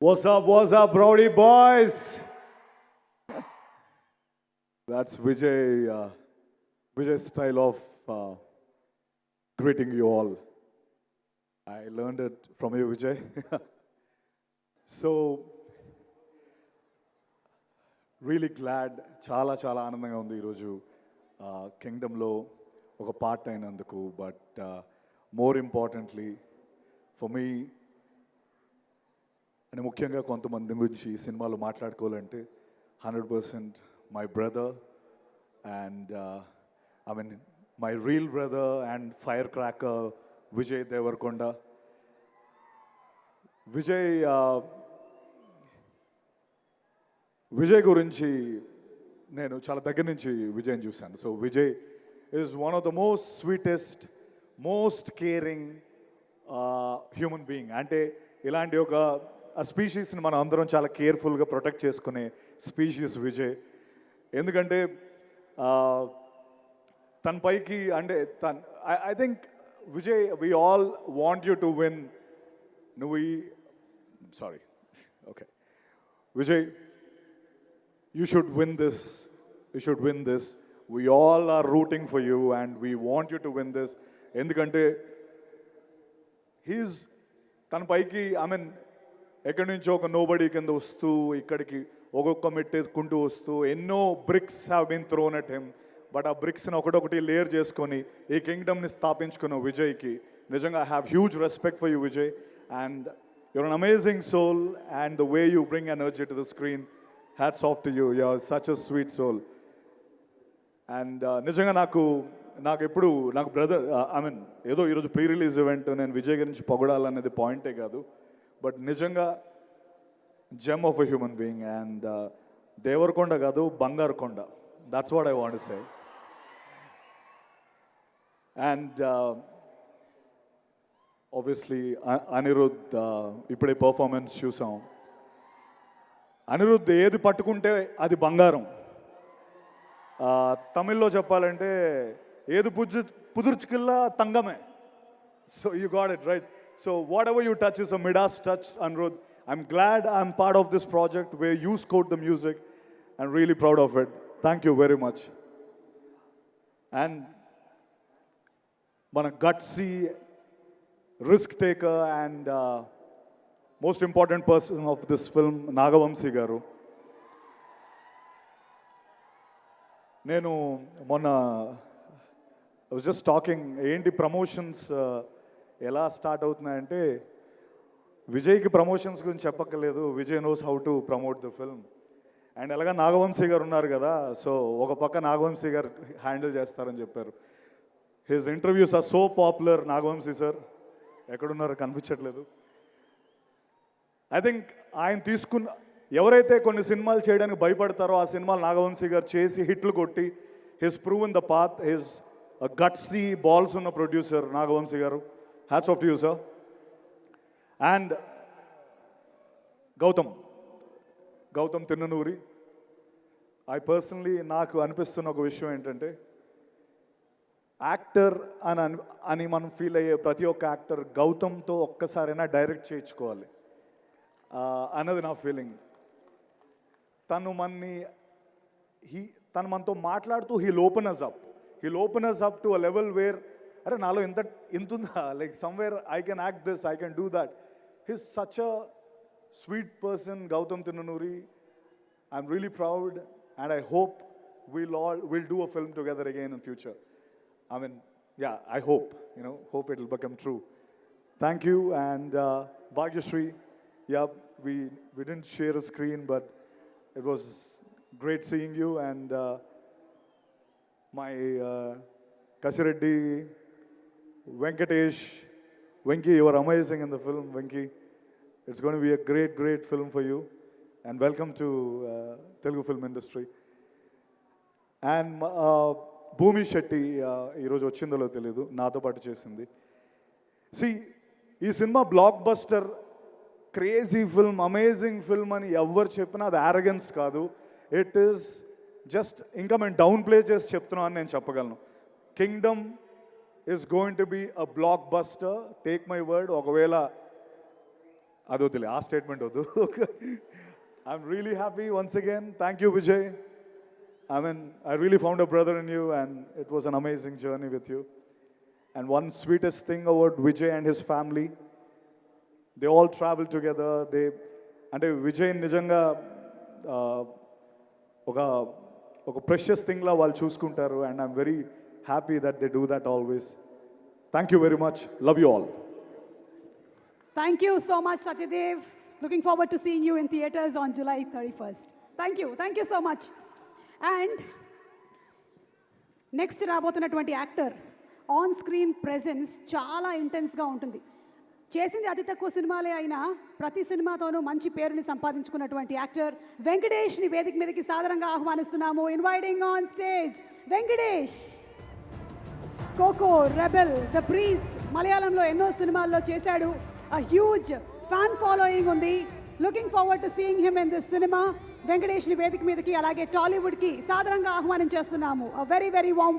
WhatsApp WhatsApp rowdy boys that's Vijay Vijay style of greeting you all I learn it from you Vijay so really glad చాలా చాలా ఆనందంగా ఉంది ఈరోజు కింగ్డమ్లో ఒక పార్ట్ అయినందుకు but more importantly for me అని ముఖ్యంగా కొంతమంది గురించి ఈ సినిమాలో మాట్లాడుకోవాలంటే hundred percent my brother and I mean my real brother and firecracker Vijay Deverakonda. Vijay uh, Vijay గురించి నేను చాలా దగ్గర నుంచి విజయ్ని చూశాను. So Vijay is one of the most sweetest most caring human being అంటే ఇలాంటి ఒక ఆ స్పీషీస్ని మనం అందరం చాలా కేర్ఫుల్గా ప్రొటెక్ట్ చేసుకునే స్పీషీస్ విజయ్. ఎందుకంటే తన పైకి అంటే తన్ I think Vijay we all want you to win. నువ్వు ఈ sorry okay. Vijay you should win this you should win this. We all are rooting for you and we want you to win this. ఎందుకంటే he's తన పైకి I mean ఎక్కడి నుంచో ఒక nobody కింద వస్తూ ఇక్కడికి ఒక్కొక్క మెట్టేసుకుంటూ వస్తూ ఎన్నో bricks have been thrown at him but ఆ బ్రిక్స్ని ఒకటొకటి లేయర్ చేసుకొని ఈ కింగ్డమ్ని స్థాపించుకున్న విజయ్కి నిజంగా I have huge respect for you Vijay and your an amazing soul and the way you bring energy to the screen hats off to you you're such a sweet soul and నిజంగా నాకు నాకు ఎప్పుడు నాకు brother I mean ఏదో ఈరోజు pre release event నేను విజయ్ గురించి పొగడాలనేది పాయింటే కాదు. బట్ నిజంగా gem of a human being and Deverakonda కాదు బంగారు కొండ that's what I want say and obviously Anirudh ఇప్పుడే పర్ఫార్మెన్స్ చూసాం. అనిరుద్ధ్ ఏది పట్టుకుంటే అది బంగారం. తమిళ్ళో చెప్పాలంటే ఏది పుజు పుదుర్చుకిల్లా తంగమే. So you got it right so whatever you touch is a midas touch Anirudh I'm glad I'm part of this project way you scored the music I'm really proud of it thank you very much and మన gutsy risk taker and most important person of this film Nagavamsi garu నేను మొన్న just talking ఏంటి promotions ఎలా start అవుతున్నాయంటే విజయ్కి promotions గురించి చెప్పక్కర్లేదు. Vijay knows how to promote the film and అలాగా నాగవంశీ గారు ఉన్నారు కదా సో ఒక పక్క నాగవంశీ గారు హ్యాండిల్ చేస్తారని చెప్పారు. His interviews are so popular Nagavamsi sir. ఎక్కడున్నారో కనిపించట్లేదు. ఐ థింక్ ఆయన తీసుకున్న ఎవరైతే కొన్ని సినిమాలు చేయడానికి భయపడతారో ఆ సినిమాలు నాగవంశీ గారు చేసి హిట్లు కొట్టి his prove in the path his gutsy balls ఉన్న producer Nagavamsi garu. Hats off you sir and Gautam Gautam Tinnanuri I personally నాకు అనిపిస్తున్న ఒక విషయం ఏంటంటే యాక్టర్ అని అని మనం ఫీల్ అయ్యే ప్రతి ఒక్క యాక్టర్ గౌతమ్తో ఒక్కసారైనా డైరెక్ట్ చేయించుకోవాలి. అన్నది నా ఫీలింగ్ తను మన్ని హీ తను మనతో మాట్లాడుతూ he open us up he open us up to a level where అరే నాలో ఇంత ఇంత ఉందా like somewhere I can act this I can do that he's such a sweet person Gowtham Tinnanuri I'm really proud and I hope we'll all we'll do a film together again in future. I mean, yeah, I hope, you know, hope it'll become true. Thank you and uh, Bhagyashree. Yeah, we we didn't share a screen, but it was great seeing you and uh, my uh, Kasireddy, Venkatesh Venky your amazing in the film Venky it's gonna be a great great film for you and welcome to Telugu film industry and Bhumi Shetty ఈరోజు వచ్చిందో తెలియదు నాతో పాటు చేసింది. సి ఈ cinema blockbuster crazy film amazing film అని ఎవరు చెప్పినా అది యారగెన్స్ కాదు. ఇట్ ఈస్ జస్ట్ ఇంకా మేము డౌన్ ప్లే చేసి చెప్తున్నాం అని నేను చెప్పగలను. Kingdom is going to be a blockbuster take my word ఒకవేళ అది వద్దులే ఆ స్టేట్మెంట్ వద్దు. I'm really happy once again thank you Vijay I mean I really found a brother in you and it was an amazing journey with you and one sweetest thing about Vijay and his family they all travel together they అంటే విజయ్ నిజంగా ఒక ఒక precious థింగ్లా వాళ్ళు చూసుకుంటారు. And I'm very happy that they do that always thank you very much love you all thank you so much Satyadev looking forward to seeing you in theatres on July thirty first thank you thank you so much and next రాబోతున్నటువంటి actor on screen presence చాలా ఇంటెన్స్గా ఉంటుంది. చేసింది అతి తక్కువ సినిమాలే అయినా ప్రతి సినిమాతోనూ మంచి పేరుని సంపాదించుకున్నటువంటి యాక్టర్ వెంకటేష్ని వేదిక మీదకి సాధారణంగా ఆహ్వానిస్తున్నాము. Inviting on stage Venkatesh! Cocoa rebel the priest మలయాళంలో ఎన్నో సినిమాల్లో చేశాడు. అ హ్యూజ్ ఫ్యాన్ ఫాలోయింగ్ ఉంది. Looking forward to seeing him in this cinema వెంకటేష్ని వేదిక మీదకి అలాగే టాలీవుడ్కి సాధారణంగా ఆహ్వానం చేస్తున్నాము. Very very warm